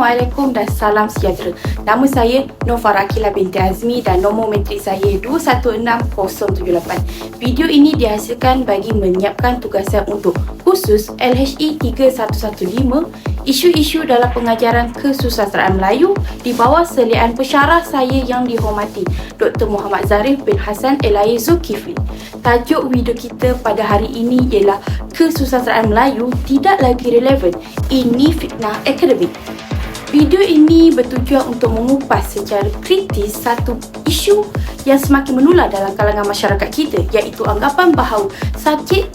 Assalamualaikum dan salam sejahtera. Nama saya Nova Rakila binti Azmi dan nombor metrik saya 216078. Video ini dihasilkan bagi menyiapkan tugasan untuk khusus LHE 3115 isu-isu dalam pengajaran kesusasteraan Melayu di bawah selian pesyarah saya yang dihormati Dr. Muhammad Zarif bin Hassan Elaye Zulkifli. Tajuk video kita pada hari ini ialah kesusasteraan Melayu tidak lagi relevan. Ini fitnah akademik. Video ini bertujuan untuk mengupas secara kritis satu isu yang semakin menular dalam kalangan masyarakat kita iaitu anggapan bahawa subjek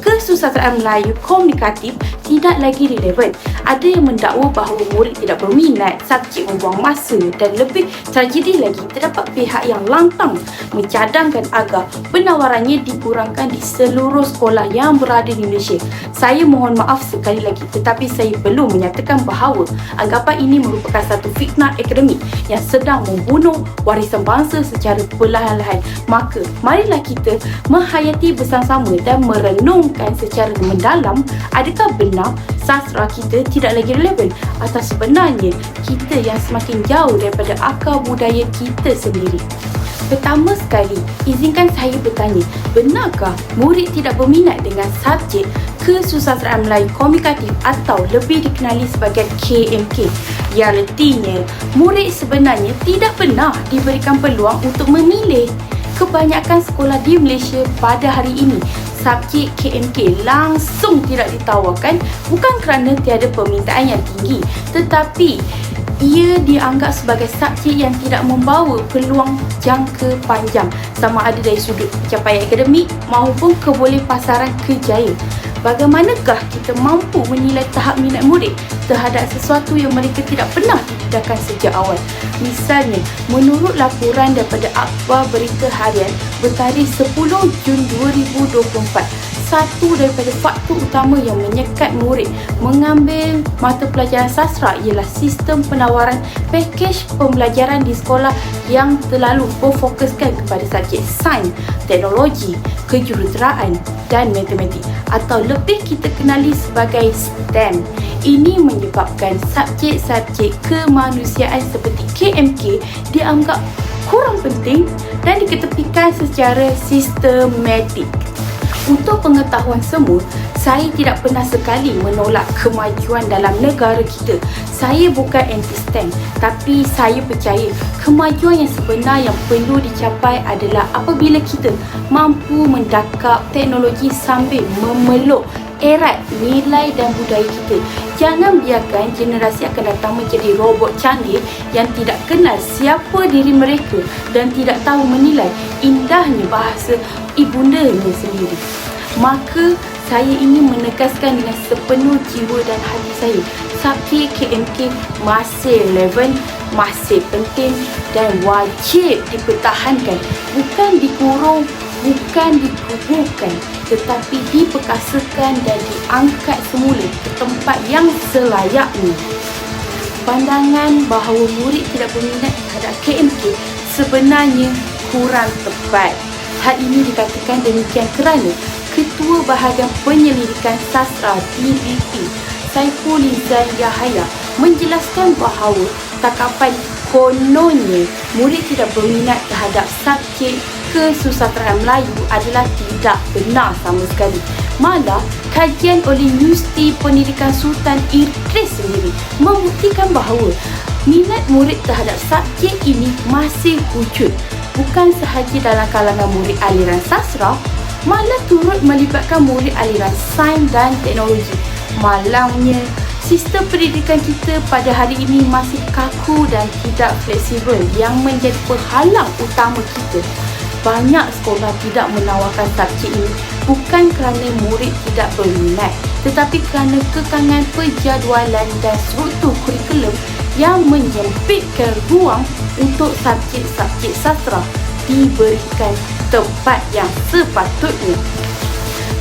kesusasteraan Melayu komunikatif tidak lagi relevan. Ada yang mendakwa bahawa murid tidak berminat, subjek membuang masa dan lebih tragedi lagi terdapat pihak yang lantang mencadangkan agar penawarannya dikurangkan di seluruh sekolah yang berada di Malaysia. Saya mohon maaf sekali lagi tetapi saya belum menyatakan bahawa anggapan ini merupakan satu fitnah akademik yang sedang membunuh warisan bangsa secara perlahan-lahan. Maka, marilah kita menghayati bersama-sama dan merenungkan secara mendalam adakah benar sastra kita tidak lagi relevan atau sebenarnya kita yang semakin jauh daripada akar budaya kita sendiri. Pertama sekali, izinkan saya bertanya, benarkah murid tidak berminat dengan subjek kesusasteraan Melayu komunikatif atau lebih dikenali sebagai KMK? Yang artinya, murid sebenarnya tidak pernah diberikan peluang untuk memilih. Kebanyakan sekolah di Malaysia pada hari ini subjek KMK langsung tidak ditawarkan bukan kerana tiada permintaan yang tinggi tetapi ia dianggap sebagai subjek yang tidak membawa peluang jangka panjang sama ada dari sudut pencapaian akademik maupun keboleh pasaran kejayaan. Bagaimanakah kita mampu menilai tahap minat murid terhadap sesuatu yang mereka tidak pernah didedahkan sejak awal? Misalnya, menurut laporan daripada Akhbar Berita Harian bertarikh 10 Jun 2024, satu daripada faktor utama yang menyekat murid mengambil mata pelajaran sastra ialah sistem penawaran pakej pembelajaran di sekolah yang terlalu berfokuskan kepada subjek sains, teknologi, kejuruteraan dan matematik atau lebih kita kenali sebagai STEM. Ini menyebabkan subjek-subjek kemanusiaan seperti KMK dianggap kurang penting dan diketepikan secara sistematik. Untuk pengetahuan semua, saya tidak pernah sekali menolak kemajuan dalam negara kita. Saya bukan anti-STEM, tapi saya percaya kemajuan yang sebenar yang perlu dicapai adalah apabila kita mampu mendakap teknologi sambil memeluk erat nilai dan budaya kita. Jangan biarkan generasi akan datang menjadi robot canggih yang tidak kenal siapa diri mereka dan tidak tahu menilai indahnya bahasa ibundanya sendiri. Maka saya ingin menegaskan dengan sepenuh jiwa dan hati saya Subjek KMK masih relevan, masih penting dan wajib dipertahankan Bukan dikurung, bukan dikuburkan Tetapi diperkasakan dan diangkat semula ke tempat yang selayaknya. Pandangan bahawa murid tidak berminat terhadap KMK sebenarnya kurang tepat. Hal ini dikatakan demikian kerana Ketua Bahagian Penyelidikan Sastra DBP Saiful Izan Yahaya menjelaskan bahawa takapan kononnya murid tidak berminat terhadap subjek kesusasteraan Melayu adalah tidak benar sama sekali. Malah, kajian oleh Universiti Pendidikan Sultan Idris sendiri membuktikan bahawa minat murid terhadap subjek ini masih wujud bukan sahaja dalam kalangan murid aliran sastra malah turut melibatkan murid aliran sains dan teknologi. Malangnya, sistem pendidikan kita pada hari ini masih kaku dan tidak fleksibel yang menjadi penghalang utama kita. Banyak sekolah tidak menawarkan subjek ini bukan kerana murid tidak berminat tetapi kerana kekangan penjadualan dan struktur kurikulum yang menyempitkan ruang untuk subjek-subjek sastra diberikan tempat yang sepatutnya.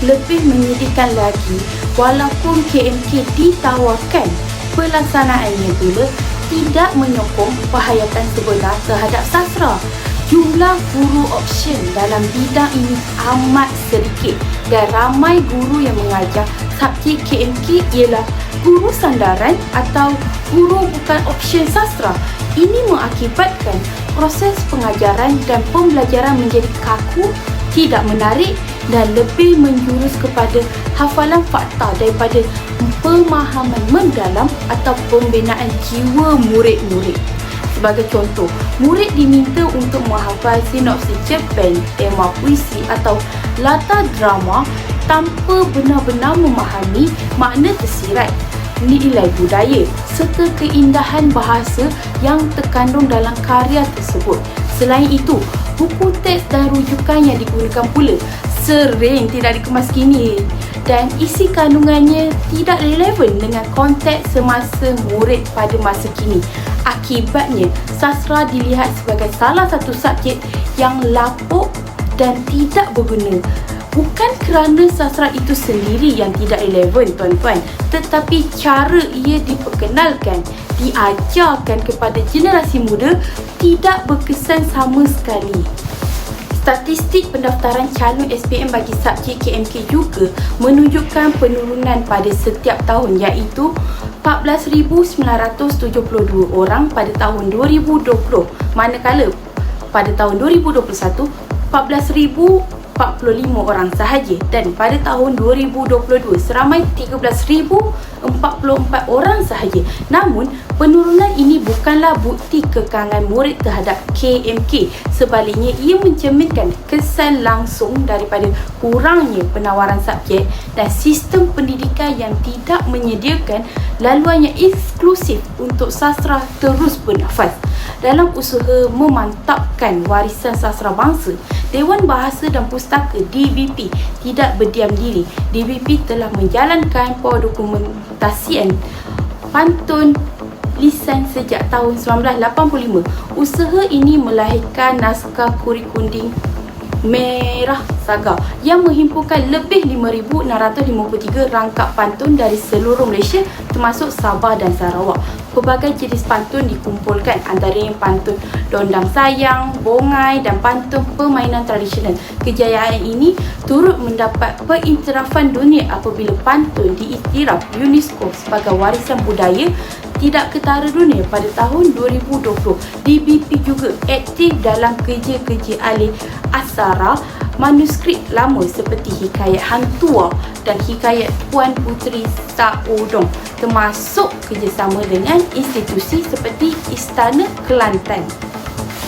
Lebih menyedihkan lagi, walaupun KMK ditawarkan pelaksanaannya pula tidak menyokong penghayatan sebenar terhadap sastra. Jumlah guru option dalam bidang ini amat sedikit dan ramai guru yang mengajar subjek KMK ialah guru sandaran atau guru bukan option sastra. Ini mengakibatkan proses pengajaran dan pembelajaran menjadi kaku, tidak menarik dan lebih menjurus kepada hafalan fakta daripada pemahaman mendalam atau pembinaan jiwa murid-murid. Sebagai contoh, murid diminta untuk menghafal sinopsis cerpen, tema puisi atau latar drama tanpa benar-benar memahami makna tersirat, nilai budaya serta keindahan bahasa yang terkandung dalam karya tersebut. Selain itu, buku teks dan rujukan yang digunakan pula sering tidak dikemas kini dan isi kandungannya tidak relevan dengan konteks semasa murid pada masa kini. Akibatnya, sastra dilihat sebagai salah satu subjek yang lapuk dan tidak berguna. Bukan kerana sastra itu sendiri yang tidak relevan tuan-tuan, tetapi cara ia diperkenalkan, diajarkan kepada generasi muda tidak berkesan sama sekali. Statistik pendaftaran calon SPM bagi subjek KMK juga menunjukkan penurunan pada setiap tahun iaitu 14,972 orang pada tahun 2020 manakala pada tahun 2021 14,045 orang sahaja dan pada tahun 2022 seramai 13,044 orang sahaja. Namun, penurunan ini bukanlah bukti kekangan murid terhadap KMK. Sebaliknya, ia mencerminkan kesan langsung daripada kurangnya penawaran subjek dan sistem pendidikan yang tidak menyediakan laluan yang eksklusif untuk sastra terus bernafas. Dalam usaha memantapkan warisan sastra bangsa, Dewan Bahasa dan Pustaka DBP tidak berdiam diri. DBP telah menjalankan pendokumentasian pantun lisan sejak tahun 1985. Usaha ini melahirkan naskah kurikunding Merah Saga yang menghimpunkan lebih 5,653 rangkap pantun dari seluruh Malaysia termasuk Sabah dan Sarawak. Pelbagai jenis pantun dikumpulkan antaranya pantun dondang sayang, bongai dan pantun permainan tradisional. Kejayaan ini turut mendapat pengiktirafan dunia apabila pantun diiktiraf UNESCO sebagai warisan budaya tidak ketara dunia pada tahun 2020. DBP juga aktif dalam kerja-kerja alih asara manuskrip lama seperti hikayat Hantua dan hikayat Puan Puteri Saodong termasuk kerjasama dengan institusi seperti Istana Kelantan.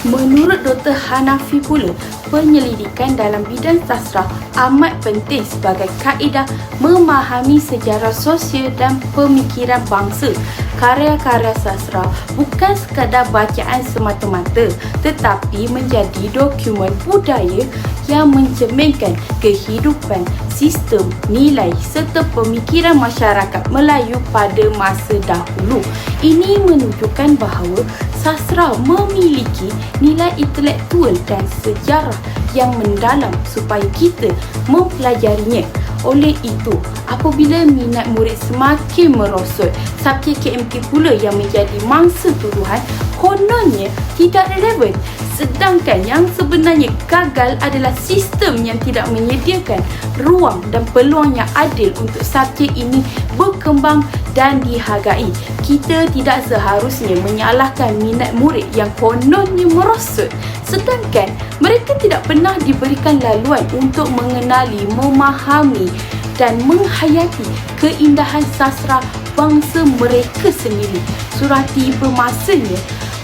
Menurut Dr. Hanafi pula, penyelidikan dalam bidang sastra amat penting sebagai kaedah memahami sejarah sosial dan pemikiran bangsa. Karya-karya sastra bukan sekadar bacaan semata-mata tetapi menjadi dokumen budaya yang mencerminkan kehidupan, sistem, nilai serta pemikiran masyarakat Melayu pada masa dahulu. Ini menunjukkan bahawa sastra memiliki nilai intelektual dan sejarah yang mendalam supaya kita mempelajarinya. Oleh itu, apabila minat murid semakin merosot, subjek KMK pula yang menjadi mangsa tuduhan kononnya tidak relevan. Sedangkan yang sebenarnya gagal adalah sistem yang tidak menyediakan ruang dan peluang yang adil untuk subjek ini berkembang dan dihargai. Kita tidak seharusnya menyalahkan minat murid yang kononnya merosot sedangkan mereka tidak pernah diberikan laluan untuk mengenali, memahami dan menghayati keindahan sastra bangsa mereka sendiri. Surati bermasanya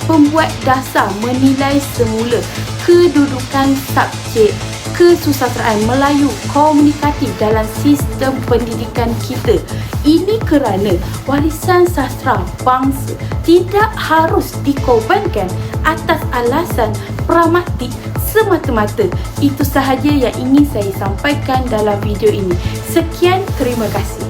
pembuat dasar menilai semula kedudukan subjek kesusastraan Melayu komunikatif dalam sistem pendidikan kita. Ini kerana warisan sastra bangsa tidak harus dikorbankan atas alasan pragmatik semata-mata. Itu sahaja yang ingin saya sampaikan dalam video ini. Sekian, terima kasih.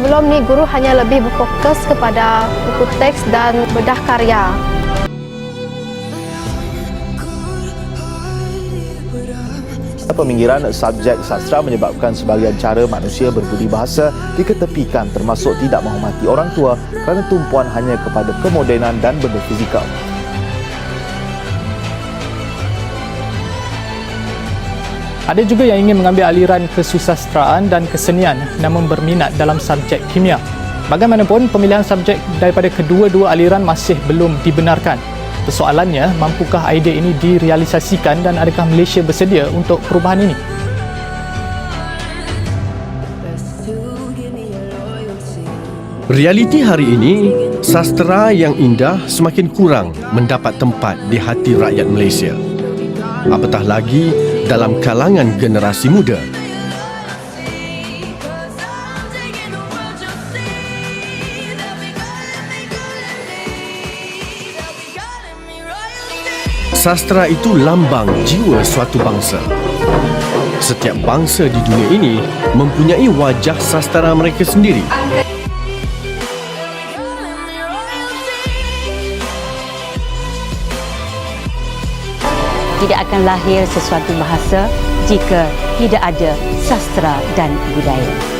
Sebelum ni guru hanya lebih berfokus kepada buku teks dan bedah karya. Peminggiran subjek sastra menyebabkan sebahagian cara manusia berbudi bahasa diketepikan termasuk tidak menghormati orang tua kerana tumpuan hanya kepada kemodenan dan benda fizikal. Ada juga yang ingin mengambil aliran kesusastraan dan kesenian namun berminat dalam subjek kimia. Bagaimanapun, pemilihan subjek daripada kedua-dua aliran masih belum dibenarkan. Persoalannya, mampukah idea ini direalisasikan dan adakah Malaysia bersedia untuk perubahan ini? Realiti hari ini, sastera yang indah semakin kurang mendapat tempat di hati rakyat Malaysia. Apatah lagi dalam kalangan generasi muda. Sastra itu lambang jiwa suatu bangsa. Setiap bangsa di dunia ini mempunyai wajah sastera mereka sendiri. Tidak akan lahir sesuatu bahasa jika tidak ada sastra dan budaya.